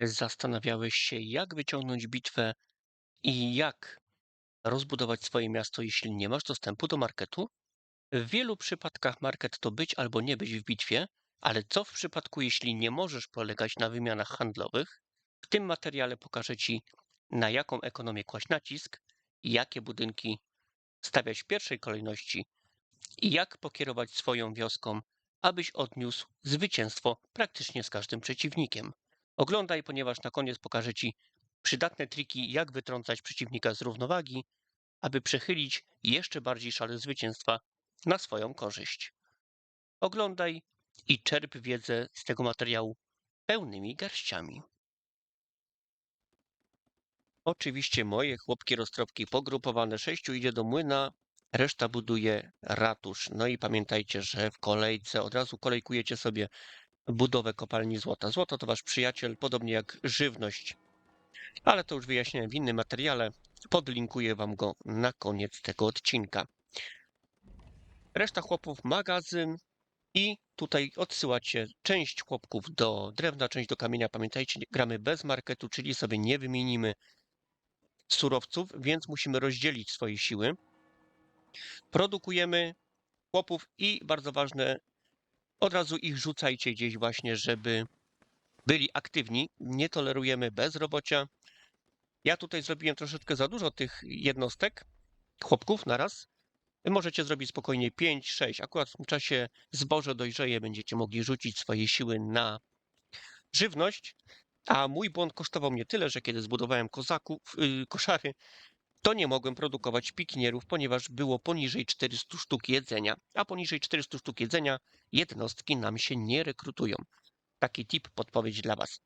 Zastanawiałeś się, jak wyciągnąć bitwę i jak rozbudować swoje miasto, jeśli nie masz dostępu do marketu? W wielu przypadkach market to być albo nie być w bitwie, ale co w przypadku, jeśli nie możesz polegać na wymianach handlowych? W tym materiale pokażę Ci, na jaką ekonomię kłaść nacisk, jakie budynki stawiać w pierwszej kolejności i jak pokierować swoją wioską, abyś odniósł zwycięstwo praktycznie z każdym przeciwnikiem. Oglądaj, ponieważ na koniec pokażę Ci przydatne triki, jak wytrącać przeciwnika z równowagi, aby przechylić jeszcze bardziej szale zwycięstwa na swoją korzyść. Oglądaj i czerp wiedzę z tego materiału pełnymi garściami. Oczywiście moje chłopki roztropki pogrupowane, sześciu idzie do młyna, reszta buduje ratusz. No i pamiętajcie, że w kolejce od razu kolejkujecie sobie budowę kopalni złota. Złoto to wasz przyjaciel, podobnie jak żywność. Ale to już wyjaśniałem w innym materiale. Podlinkuję wam go na koniec tego odcinka. Reszta chłopów magazyn i tutaj odsyłacie część chłopków do drewna, część do kamienia. Pamiętajcie, gramy bez marketu, czyli sobie nie wymienimy surowców, więc musimy rozdzielić swoje siły. Produkujemy chłopów i bardzo ważne, od razu ich rzucajcie gdzieś właśnie, żeby byli aktywni. Nie tolerujemy bezrobocia. Ja tutaj zrobiłem troszeczkę za dużo tych jednostek, chłopków naraz. Możecie zrobić spokojnie 5, 6. Akurat w tym czasie zboże dojrzeje, będziecie mogli rzucić swoje siły na żywność. A mój błąd kosztował mnie tyle, że kiedy zbudowałem kozaków, yy, koszary, to nie mogłem produkować pikinierów, ponieważ było poniżej 400 sztuk jedzenia. A poniżej 400 sztuk jedzenia jednostki nam się nie rekrutują. Taki tip, podpowiedź dla Was.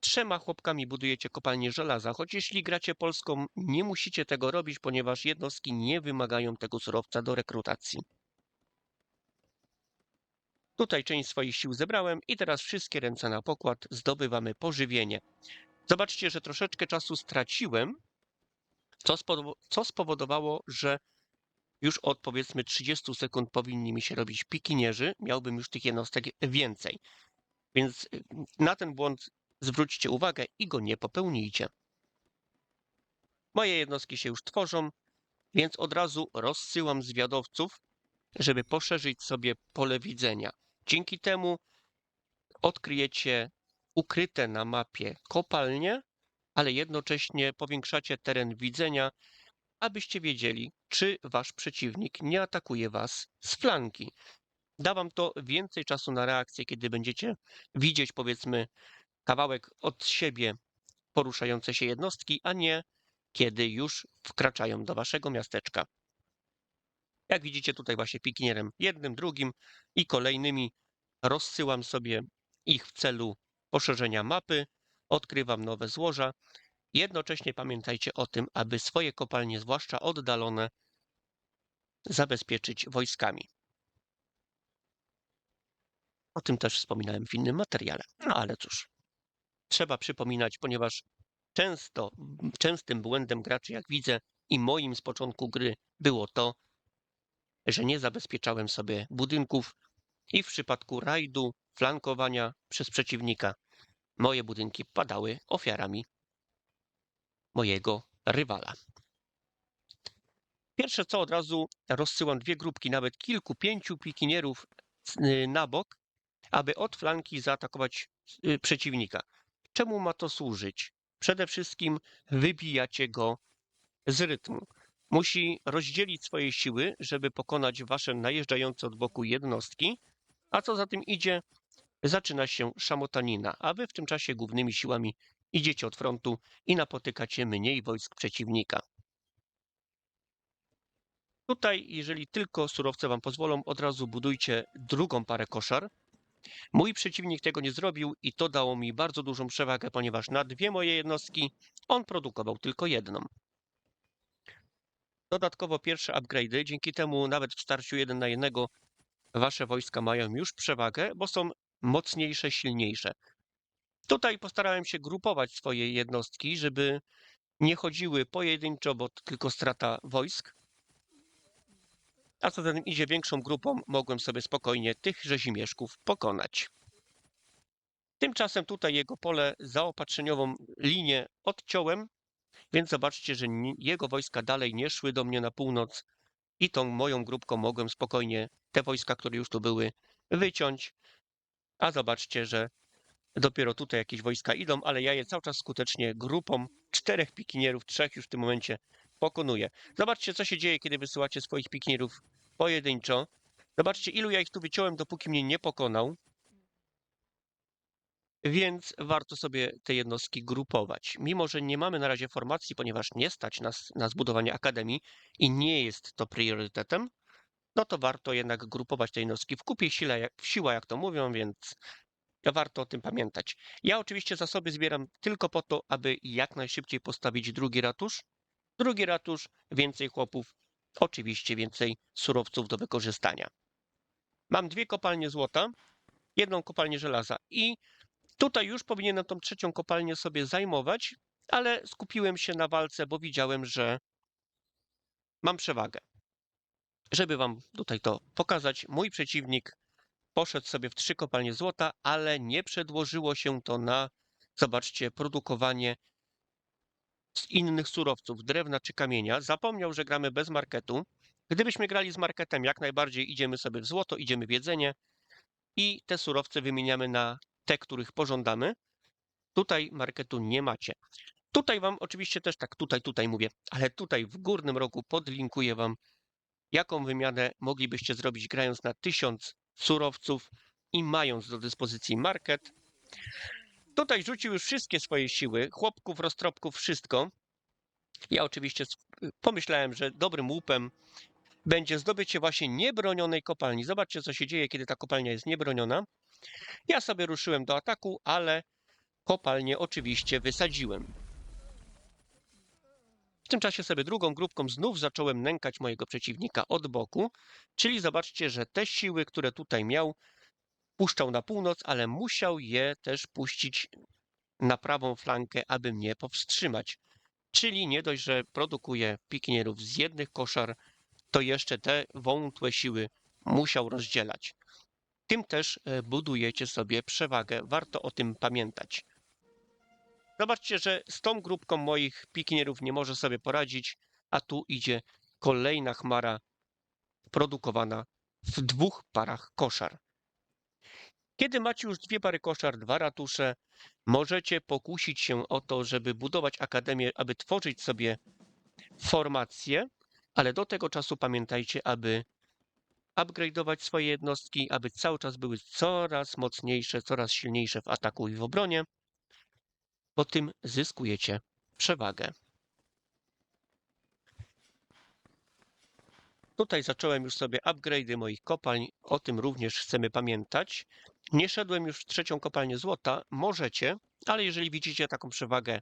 Trzema chłopkami budujecie kopalnię żelaza, choć jeśli gracie polską, nie musicie tego robić, ponieważ jednostki nie wymagają tego surowca do rekrutacji. Tutaj część swoich sił zebrałem i teraz wszystkie ręce na pokład zdobywamy pożywienie. Zobaczcie, że troszeczkę czasu straciłem, co, spowo- co spowodowało, że już od powiedzmy 30 sekund powinni mi się robić pikinierzy, miałbym już tych jednostek więcej. Więc y, na ten błąd zwróćcie uwagę i go nie popełnijcie. Moje jednostki się już tworzą, więc od razu rozsyłam zwiadowców, żeby poszerzyć sobie pole widzenia. Dzięki temu odkryjecie ukryte na mapie kopalnie, ale jednocześnie powiększacie teren widzenia, abyście wiedzieli, czy wasz przeciwnik nie atakuje was z flanki. Da wam to więcej czasu na reakcję, kiedy będziecie widzieć, powiedzmy, kawałek od siebie poruszające się jednostki, a nie kiedy już wkraczają do waszego miasteczka. Jak widzicie tutaj właśnie pikinierem jednym, drugim i kolejnymi rozsyłam sobie ich w celu poszerzenia mapy, odkrywam nowe złoża. Jednocześnie pamiętajcie o tym, aby swoje kopalnie, zwłaszcza oddalone, zabezpieczyć wojskami. O tym też wspominałem w innym materiale. No ale cóż, trzeba przypominać, ponieważ często, częstym błędem graczy, jak widzę, i moim z początku gry było to, że nie zabezpieczałem sobie budynków i w przypadku rajdu, flankowania przez przeciwnika, moje budynki padały ofiarami mojego rywala. Pierwsze co od razu rozsyłam dwie grupki, nawet kilku, pięciu pikinierów y, na bok, aby od flanki zaatakować y, przeciwnika. Czemu ma to służyć? Przede wszystkim wybijacie go z rytmu. Musi rozdzielić swoje siły, żeby pokonać wasze najeżdżające od boku jednostki, a co za tym idzie, zaczyna się szamotanina, a wy w tym czasie głównymi siłami idziecie od frontu i napotykacie mniej wojsk przeciwnika. Tutaj, jeżeli tylko surowce wam pozwolą, od razu budujcie drugą parę koszar. Mój przeciwnik tego nie zrobił i to dało mi bardzo dużą przewagę, ponieważ na dwie moje jednostki on produkował tylko jedną. Dodatkowo pierwsze upgrade'y, dzięki temu nawet w starciu jeden na jednego wasze wojska mają już przewagę, bo są mocniejsze, silniejsze. Tutaj postarałem się grupować swoje jednostki, żeby nie chodziły pojedynczo, bo tylko strata wojsk. A co za tym idzie większą grupą, mogłem sobie spokojnie tych rzezimieszków pokonać. Tymczasem tutaj jego pole zaopatrzeniową linię odciąłem, więc zobaczcie, że jego wojska dalej nie szły do mnie na północ i tą moją grupką mogłem spokojnie te wojska, które już tu były, wyciąć. A zobaczcie, że dopiero tutaj jakieś wojska idą, ale ja je cały czas skutecznie grupą czterech pikinierów, trzech już w tym momencie pokonuję. Zobaczcie, co się dzieje, kiedy wysyłacie swoich pikinierów pojedynczo. Zobaczcie, ilu ja ich tu wyciąłem, dopóki mnie nie pokonał. Więc warto sobie te jednostki grupować. Mimo, że nie mamy na razie formacji, ponieważ nie stać nas na zbudowanie akademii i nie jest to priorytetem, no to warto jednak grupować te jednostki w kupie w siła, jak to mówią, więc warto o tym pamiętać. Ja oczywiście zasoby zbieram tylko po to, aby jak najszybciej postawić drugi ratusz. Drugi ratusz, więcej chłopów, oczywiście więcej surowców do wykorzystania. Mam dwie kopalnie złota, jedną kopalnię żelaza i Tutaj już powinienem tą trzecią kopalnię sobie zajmować, ale skupiłem się na walce, bo widziałem, że mam przewagę. Żeby wam tutaj to pokazać, mój przeciwnik poszedł sobie w trzy kopalnie złota, ale nie przedłożyło się to na, zobaczcie, produkowanie z innych surowców, drewna czy kamienia. Zapomniał, że gramy bez marketu. Gdybyśmy grali z marketem, jak najbardziej idziemy sobie w złoto, idziemy w jedzenie i te surowce wymieniamy na te, których pożądamy. Tutaj marketu nie macie. Tutaj wam oczywiście też tak tutaj, tutaj mówię, ale tutaj w górnym rogu podlinkuję wam, jaką wymianę moglibyście zrobić grając na 1000 surowców i mając do dyspozycji market. Tutaj rzucił już wszystkie swoje siły, chłopków, roztropków, wszystko. Ja oczywiście pomyślałem, że dobrym łupem będzie zdobycie właśnie niebronionej kopalni. Zobaczcie, co się dzieje, kiedy ta kopalnia jest niebroniona. Ja sobie ruszyłem do ataku, ale kopalnię oczywiście wysadziłem. W tym czasie sobie drugą grupką znów zacząłem nękać mojego przeciwnika od boku, czyli zobaczcie, że te siły, które tutaj miał, puszczał na północ, ale musiał je też puścić na prawą flankę, aby mnie powstrzymać. Czyli nie dość, że produkuje pikinierów z jednych koszar, to jeszcze te wątłe siły musiał rozdzielać. Tym też e, budujecie sobie przewagę. Warto o tym pamiętać. Zobaczcie, że z tą grupką moich pikinierów nie może sobie poradzić, a tu idzie kolejna chmara produkowana w dwóch parach koszar. Kiedy macie już dwie pary koszar, dwa ratusze, możecie pokusić się o to, żeby budować akademię, aby tworzyć sobie formacje, ale do tego czasu pamiętajcie, aby upgrade'ować swoje jednostki, aby cały czas były coraz mocniejsze, coraz silniejsze w ataku i w obronie, bo tym zyskujecie przewagę. Tutaj zacząłem już sobie upgrade'y moich kopalń, o tym również chcemy pamiętać. Nie szedłem już w trzecią kopalnię złota, możecie, ale jeżeli widzicie taką przewagę,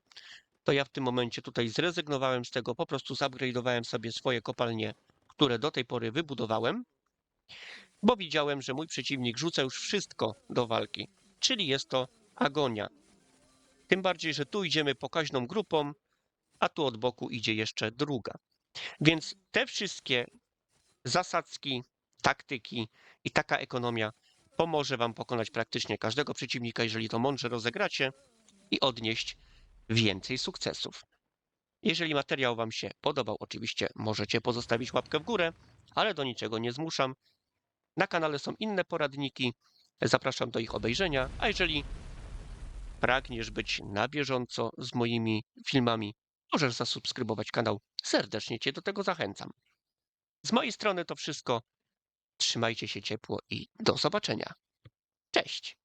to ja w tym momencie tutaj zrezygnowałem z tego, po prostu zupgrade'owałem sobie swoje kopalnie, które do tej pory wybudowałem, bo widziałem, że mój przeciwnik rzuca już wszystko do walki, czyli jest to agonia. Tym bardziej, że tu idziemy pokaźną grupą, a tu od boku idzie jeszcze druga. Więc te wszystkie zasadzki, taktyki i taka ekonomia pomoże Wam pokonać praktycznie każdego przeciwnika, jeżeli to mądrze rozegracie i odnieść więcej sukcesów. Jeżeli materiał Wam się podobał, oczywiście możecie pozostawić łapkę w górę, ale do niczego nie zmuszam. Na kanale są inne poradniki, zapraszam do ich obejrzenia, a jeżeli pragniesz być na bieżąco z moimi filmami, możesz zasubskrybować kanał. Serdecznie Cię do tego zachęcam. Z mojej strony to wszystko. Trzymajcie się ciepło i do zobaczenia. Cześć!